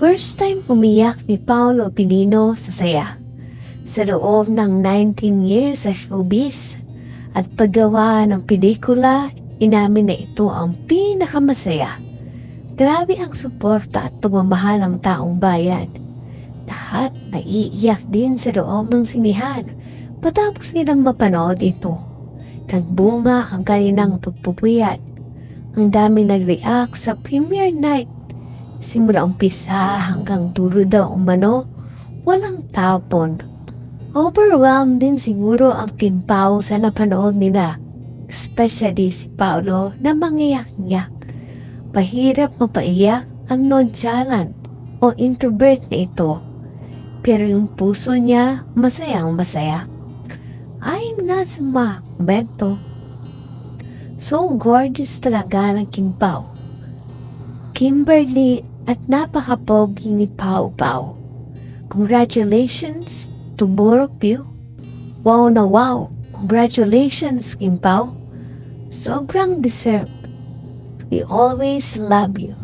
First time umiyak ni Paolo Pilino sa saya. Sa loob ng 19 years sa showbiz at paggawa ng pelikula, inamin na ito ang pinakamasaya. Grabe ang suporta at pagmamahal ng taong bayan. Lahat naiiyak din sa loob ng sinihan patapos nilang mapanood ito. Nagbunga ang kanilang pagpupuyat. Ang dami nag-react sa premiere night Simula umpisa hanggang dulo daw umano, walang tapon. Overwhelmed din siguro ang Team Pau sa napanood nila. Especially si Paolo na mangiyak-ngiyak. Pahirap mapaiyak ang nonchalant o introvert na ito. Pero yung puso niya masayang masaya. Nga sa mga komento, So gorgeous talaga ng King Pao. Kimberly at napaka-pogi ni Pau Pau. Congratulations to you. Wow na wow. Congratulations, Kim Pau. Sobrang deserve. We always love you.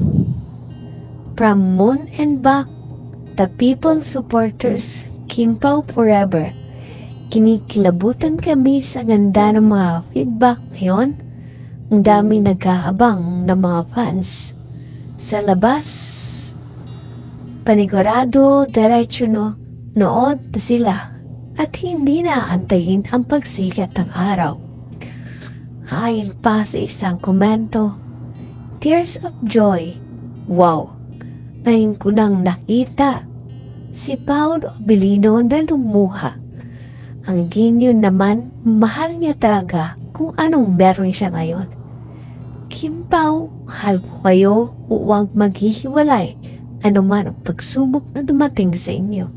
From Moon and back, the people supporters, Kim Pau forever. Kinikilabutan kami sa ganda ng mga feedback ngayon. Ang dami nagkaabang ng mga fans sa labas. Panigurado, diretso no, nood na sila at hindi na antayin ang pagsikat ng araw. Ayon pa sa isang komento, Tears of Joy. Wow! Ngayon ko nang nakita si Paolo Abilino na lumuha. Ang ginyo naman, mahal niya talaga kung anong meron siya ngayon. Kim Pao, kayo, huwag maghihiwalay. Ano man ang pagsubok na dumating sa inyo.